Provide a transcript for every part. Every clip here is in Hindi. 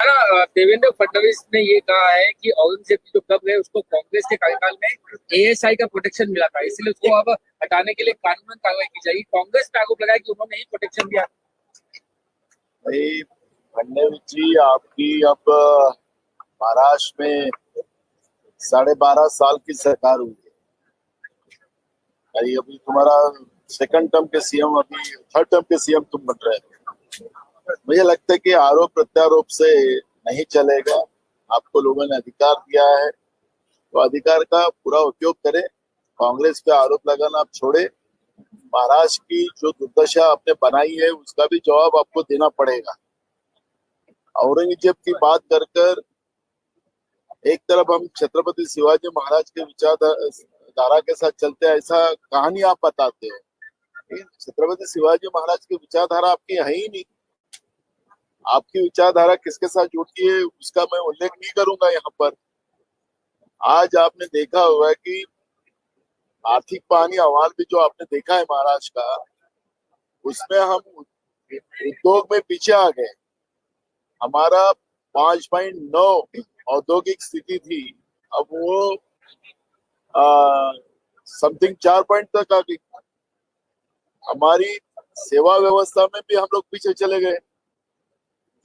देवेंद्र फडणवीस ने ये कहा है कि औरंगज़ेब जो कब्र है, उसको कांग्रेस के कार्यकाल में एएसआई का प्रोटेक्शन मिला था। इसलिए उसको अब हटाने के लिए कानूनन कार्रवाई की जाएगी। कांग्रेस पे आरोप लगाया कि उन्होंने ही प्रोटेक्शन दिया। भाई, फडणवीस जी, आपकी अब, महाराष्ट्र में साढ़े बारह साल की सरकार हुई है। अभी तुम्हारा सेकंड टर्म के सीएम अभी थर्ड टर्म के सीएम तुम बन रहे हो। मुझे लगता है कि आरोप प्रत्यारोप से नहीं चलेगा। आपको लोगों ने अधिकार दिया है। तो अधिकार का पूरा उपयोग करें। कांग्रेस पे आरोप लगाना आप छोड़े। महाराष्ट्र की जो दुर्दशा आपने बनाई है, उसका भी जवाब आपको देना पड़ेगा। औरंगज़ेब की बात कर कर एक तरफ़ हम छत्रपति शिवाजी महाराज के विचारधारा के साथ चलते हैं, ऐसा कहानी आप बताते हैं। छत्रपति शिवाजी महाराज की विचारधारा आपकी है ही नहीं। आपकी विचारधारा किसके साथ जुड़ती है, उसका मैं उल्लेख नहीं करूँगा यहाँ पर। आज आपने देखा हुआ कि आर्थिक पानी अहवाल भी जो आपने देखा है महाराष्ट्र का, उसमें हम उद्योग में पीछे आ गए। हमारा पाँच पॉइंट नौ औद्योगिक स्थिति थी, अब वो समथिंग चार पॉइंट तक आ गई। हमारी सेवा व्यवस्था में भी हम लोग पीछे चले गए।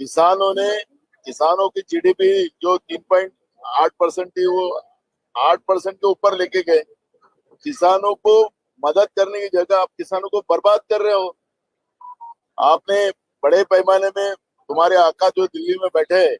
किसानों ने, किसानों की जीडीपी जो तीन पॉइंट आठ परसेंट थी, वो आठ परसेंट के ऊपर लेके गए। किसानों को मदद करने की जगह आप किसानों को बर्बाद कर रहे हो। आपने बड़े पैमाने में तुम्हारे आका जो दिल्ली में बैठे,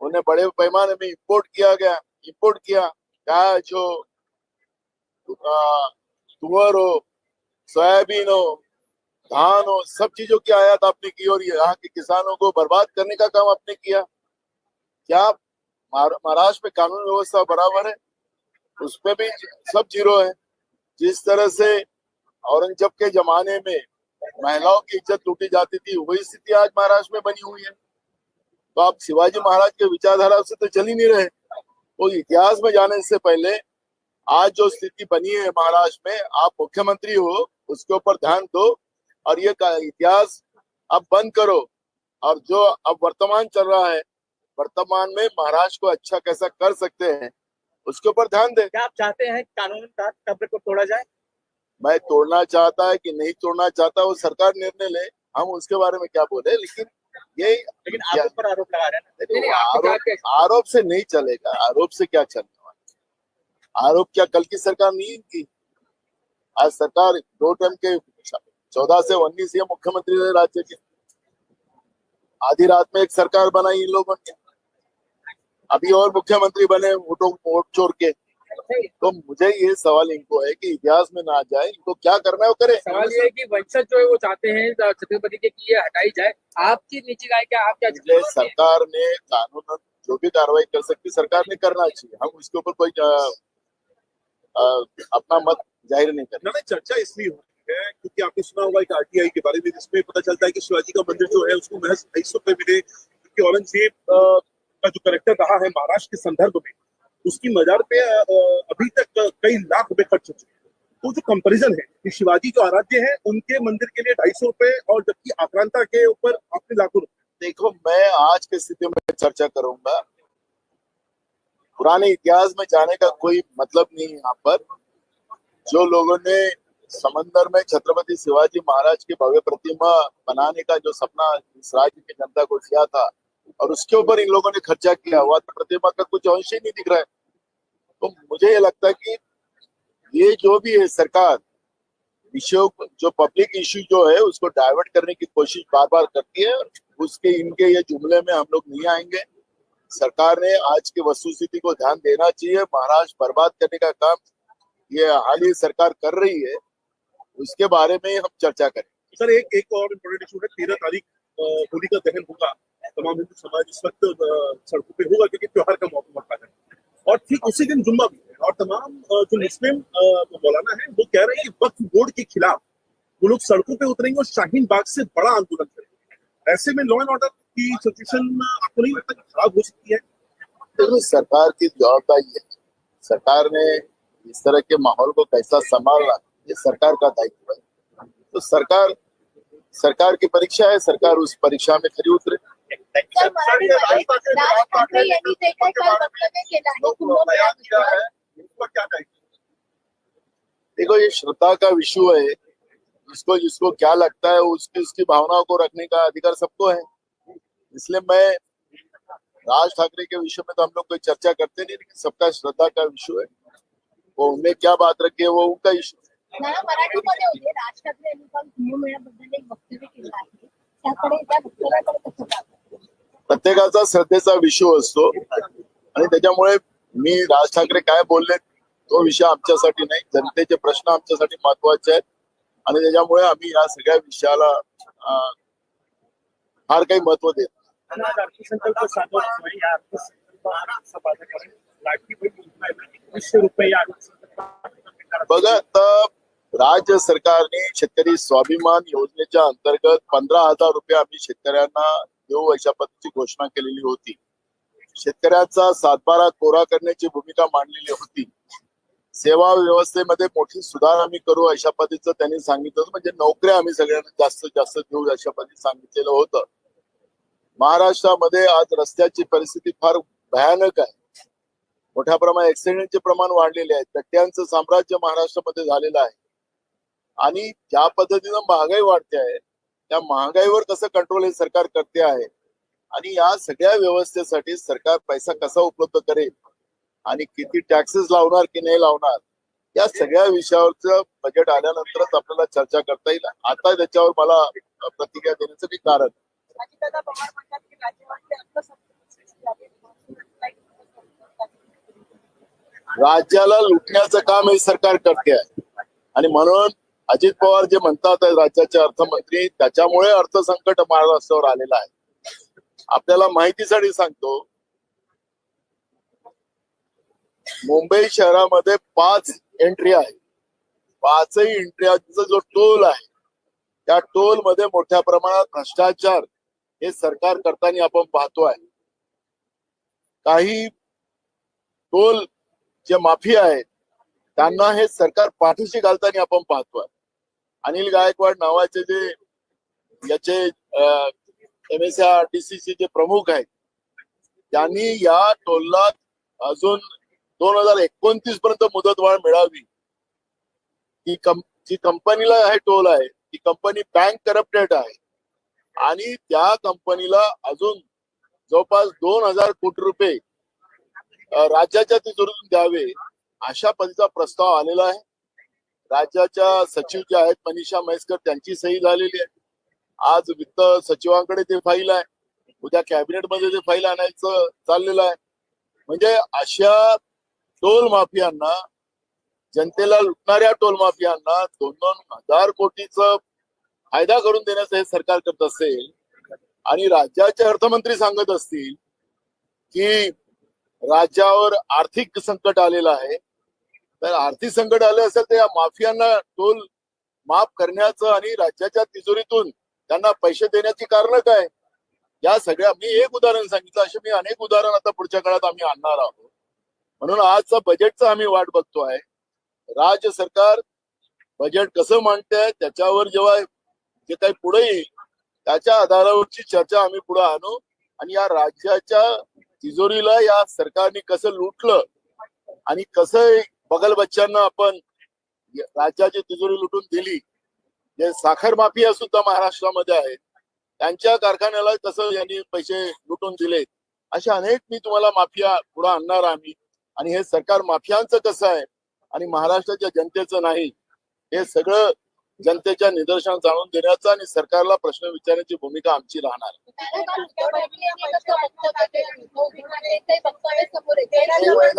उन्हें बड़े पैमाने में इंपोर्ट किया गया इंपोर्ट किया। क्या जो तुअर हो, सोयाबीन हो धान और सब चीज़ों की आयात आपने की और यहाँ के किसानों को बर्बाद करने का काम आपने किया। क्या महाराष्ट्र में कानून व्यवस्था बराबर है? उसमें भी सब ज़ीरो है। जिस तरह से औरंगज़ेब के जमाने में महिलाओं की इज़्ज़त लूटी जाती थी, वही स्थिति आज महाराष्ट्र में बनी हुई है। तो आप शिवाजी महाराज के विचारधारा से तो चल ही नहीं रहे। वो तो इतिहास में जाने से पहले आज जो स्थिति बनी है महाराष्ट्र में, आप मुख्यमंत्री हो, उसके ऊपर ध्यान दो। और ये इतिहास अब बंद करो। और जो अब वर्तमान चल रहा है वर्तमान में महाराष्ट्र को अच्छा कैसा कर सकते हैं उसके ऊपर ध्यान दें। क्या आप चाहते हैं कानून का कब्र को तोड़ा जाए? मैं तोड़ना चाहता है कि नहीं तोड़ना चाहता वो सरकार निर्णय ले। हम उसके बारे में क्या बोले? लेकिन ये लेकिन आप पर आरोप लगा रहे हैं आरोप आरोप से नहीं चलेगा। आरोप से क्या चलने वाला आरोप क्या कल की सरकार नहीं की? आज सरकार दो टर्म के चौदह से उन्नीस ये मुख्यमंत्री रहे राज्य के। आधी रात में एक सरकार बनाई इन लोगों ने। अभी और मुख्यमंत्री बने वोटों वोट चोर के। तो मुझे ये सवाल इनको है कि इतिहास में ना जाए इनको क्या करना है वो करे? सवाल ये है कि वंशज जो है वो चाहते हैं छत्रपति के ये हटाई जाए। आपकी नीचे राय क्या आप क्या इसलिए सरकार ने कानून जो भी कार्रवाई कर सकती सरकार ने करना चाहिए। हम उसके ऊपर कोई अ, अ, अपना मत ज़ाहिर नहीं करना चर्चा इसलिए हो रही है, क्योंकि आपने सुना होगा एक आरटीआई के बारे में, जिसमें पता चलता है कि शिवाजी का मंदिर जो है, उसको महज ढाई सौ रुपए मिले, क्योंकि औरंगज़ेब का जो करेक्टर रहा है महाराष्ट्र के संदर्भ में, उसकी मजार पे अभी तक कई लाख रुपए खर्च हो चुके हैं। तो जो कंपैरिजन है कि शिवाजी जो आराध्य है, उनके मंदिर के लिए ढाई सौ रुपए और जबकि आक्रांता के ऊपर आपने लाखों रुपए। देखो, मैं आज के स्थिति में चर्चा करूँगा। पुराने इतिहास में जाने का कोई मतलब नहीं यहाँ पर। जो लोगों ने समंदर में छत्रपति शिवाजी महाराज की भव्य प्रतिमा बनाने का जो सपना इस राज्य की जनता को दिया था, और उसके ऊपर इन लोगों ने खर्चा किया हुआ तो प्रतिमा का कुछ अंश ही नहीं दिख रहा है। तो मुझे ये लगता है कि ये जो भी है सरकार, विषयों जो पब्लिक इश्यू जो है, उसको डाइवर्ट करने की कोशिश बार बार करती है उसके, इनके ये जुमले में हम लोग नहीं आएँगे। सरकार ने आज की वस्तुस्थिति को ध्यान देना चाहिए महाराष्ट्र बर्बाद करने का काम ये हाल ही सरकार कर रही है। उसके बारे में हम चर्चा करें। सर एक एक और इम्पोर्टेंट इशू है तेरह तारीख होली का दहन होगा। तमाम हिंदू समाज इस वक्त सड़कों पे होगा क्योंकि त्योहार का मौका है। और ठीक उसी दिन जुम्मा भी है। और तमाम जो मुस्लिम मौलाना है वो कह रहे हैं कि वक्फ बोर्ड के खिलाफ वो लोग सड़कों पे उतरेंगे और शाहीन बाग से बड़ा आंदोलन करेंगे। ऐसे में लॉ एंड ऑर्डर की सिचुएशन आपको नहीं लगता खराब हो सकती है? सरकार की जवाबदारी है। सरकार ने इस तरह के माहौल को कैसा संभालना ये सरकार का दायित्व है। तो सरकार सरकार की परीक्षा है सरकार उस परीक्षा में खरी उतरे। देखो ये श्रद्धा का विषय है। जिसको जिसको क्या लगता है उसकी उसकी भावनाओं को रखने का अधिकार सबको है। इसलिए मैं राज ठाकरे के विषय में तो हम लोग कोई चर्चा करते नहीं लेकिन सबका श्रद्धा का विषय है। वो उनमें क्या बात रखी है वो उनका इशू। मराठीमध्ये होते राज ठाकरे यांनी काल कुंभमेळ्याबद्दल एक वक्तव्य केलं आहे त्याकडे त्या वक्तव्याकडे कसं प्रत्येकाचा श्रद्धेचा विषय असतो आणि त्याच्यामुळे मी राज ठाकरे काय बोलले तो विषय आमच्यासाठी नाही जनतेचे प्रश्न आमच्यासाठी महत्त्वाचे आहेत आणि त्याच्यामुळे आम्ही या सगळ्या विषयाला फार काही महत्त्व देत बघा आता राज्य सरकारने शेतकरी स्वाभिमान योजनेच्या अंतर्गत पंधरा हजार रुपये आम्ही शेतकऱ्यांना देऊ अशा पद्धतीची घोषणा केलेली होती. शेतकऱ्यांचा सातबारा कोरा करण्याची भूमिका मांडलेली होती. सेवा व्यवस्थेमध्ये मोठी सुधार आम्ही करू अशा पद्धतीचं त्यांनी सांगितलं होतं. म्हणजे नोकऱ्या आम्ही सगळ्यांना जास्तीत जास्त देऊ अशा पद्धतीने सांगितलेलं होतं. महाराष्ट्रामध्ये आज रस्त्याची परिस्थिती फार भयानक आहे. मोठ्या प्रमाणात ऍक्सिडेंटचे प्रमाण वाढलेले आहे. तट्ट्यांचं साम्राज्य महाराष्ट्रामध्ये झालेलं आहे. आणि ज्या पद्धतीनं महागाई वाढते आहे त्या महागाईवर कसं कंट्रोल हे सरकार करते आहे. आणि या सगळ्या व्यवस्थेसाठी सरकार पैसा कसा उपलब्ध करेल आणि किती टॅक्सेस लावणार की नाही लावणार या सगळ्या विषयावरचं बजेट आल्यानंतरच आपल्याला चर्चा करता येईल. आता त्याच्यावर मला प्रतिक्रिया देण्याचं काही कारण. राज्याला लुटण्याचं काम हे सरकार करते आहे. आणि म्हणून अजित पवार जे म्हणतात राज्याचे अर्थमंत्री त्याच्यामुळे अर्थसंकट महाराष्ट्रावर आलेलं आहे. आपल्याला माहितीसाठी सांगतो मुंबई शहरामध्ये पाच एंट्री आहे पाचही एंट्रीचा जो टोल आहे त्या टोलमध्ये मोठ्या प्रमाणात भ्रष्टाचार हे सरकार करताना आपण पाहतो आहे काही टोल जे माफी आहेत त्यांना हे सरकार पाठीशी घालताना आपण पाहतोय. अनिल गायकवाड नावाचे जे याचे M S R T C जे प्रमुख आहेत त्यांनी या टोलला अजून दोन हजार एकोणतीस पर्यंत मुदतवाढ मिळावी. ती कं जी कंपनीला हे टोल आहे ती कंपनी बँक करप्टेड आहे. आणि त्या कंपनीला अजून जवळपास दोन हजार कोटी रुपये राज्याच्या तिजोरीतून द्यावे. अशा पद्धतीचा प्रस्ताव आलेला आहे. राज्याच्या सचिव ज्या आहेत मनीषा म्हैसकर त्यांची सही झालेली आहे. आज वित्त सचिवांकडे ते फाईल आहे. उद्या कॅबिनेटमध्ये ते फाईल आणायचं चाललेलं आहे. म्हणजे अशा टोल माफियांना जनतेला लुटणाऱ्या टोल माफियांना दोन दोन हजार कोटीचं फायदा करून देण्याचं हे सरकार करत असेल आणि राज्याचे अर्थमंत्री सांगत असतील की राज्यावर आर्थिक संकट आलेलं आहे तर आर्थिक संकट आलं असेल तर या माफियांना टोल माफ करण्याचं आणि राज्याच्या तिजोरीतून त्यांना पैसे देण्याची कारण काय? या सगळ्या मी एक उदाहरण सांगितलं. असे मी अनेक उदाहरण आता पुढच्या काळात आम्ही आणणार आहोत. म्हणून आजचा बजेटचा आम्ही वाट बघतो आहे. राज्य सरकार बजेट कसं मांडते त्याच्यावर जेव्हा जे काही पुढे येईल त्याच्या आधारावरची चर्चा आम्ही पुढे आणू. आणि या राज्याच्या तिजोरीला या सरकारने कसं लुटलं आणि कसं बगल बच्चांना आपण राज्याची तिजोरी लुटून दिली. जे साखर माफिया सुद्धा महाराष्ट्रामध्ये आहेत. त्यांच्या कारखान्याला कसं यांनी पैसे लुटून दिले. अशा अनेक मी तुम्हाला माफिया पुढे आणणार आम्ही. आणि हे सरकार माफियांचं कसं आहे? आणि महाराष्ट्राच्या जनतेचं नाही. हे सगळं जनतेच्या निदर्शनास जाणून देण्याचं आणि सरकारला प्रश्न विचारण्याची भूमिका आमची राहणार.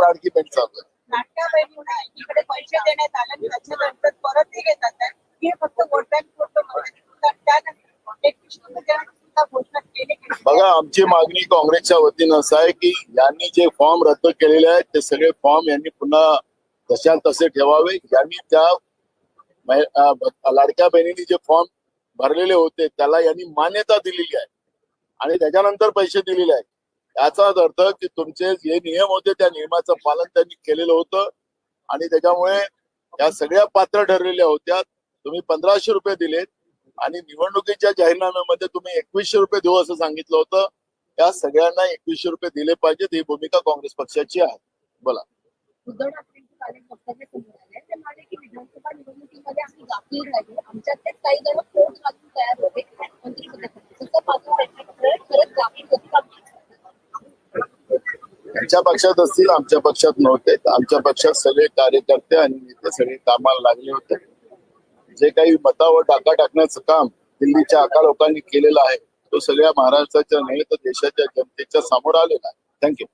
लाडकी बहीण चालू आहे. पैसे देण्यात आले आणि त्याच्यानंतर परतही घेतात. हे फक्त वोट बँक बघा आमची मागणी काँग्रेसच्या वतीनं असं आहे की यांनी जे फॉर्म रद्द केलेले आहेत ते सगळे फॉर्म यांनी पुन्हा तशा तसे ठेवावे. यांनी त्या लाडक्या बहिणींनी जे फॉर्म भरलेले होते त्याला यांनी मान्यता दिलेली आहे. आणि त्याच्यानंतर पैसे दिलेले आहेत. याचाच अर्थ की तुमचे जे नियम होते त्या नियमाचं पालन त्यांनी केलेलं होतं. आणि त्याच्यामुळे या सगळ्या पात्र ठरलेल्या होत्या. तुम्ही पंधराशे रुपये दिलेत आणि निवडणुकीच्या जाहीरनाम्यामध्ये तुम्ही एकवीसशे रुपये देऊ असं सांगितलं होतं. या सगळ्यांना एकवीसशे रुपये दिले पाहिजेत. ही भूमिका काँग्रेस पक्षाची आहे. बोला. काही जण तयार होते. त्यांच्या पक्षात असतील आमच्या पक्षात नव्हते. आमच्या पक्षात सगळे कार्यकर्ते आणि नेते सगळे कामाला लागले होते. जे काही मतावर टाका टाकण्याचं काम दिल्लीच्या आका लोकांनी केलेलं आहे तो सगळ्या महाराष्ट्राच्या नाही तर देशाच्या जनतेच्या समोर आलेला आहे. थँक्यू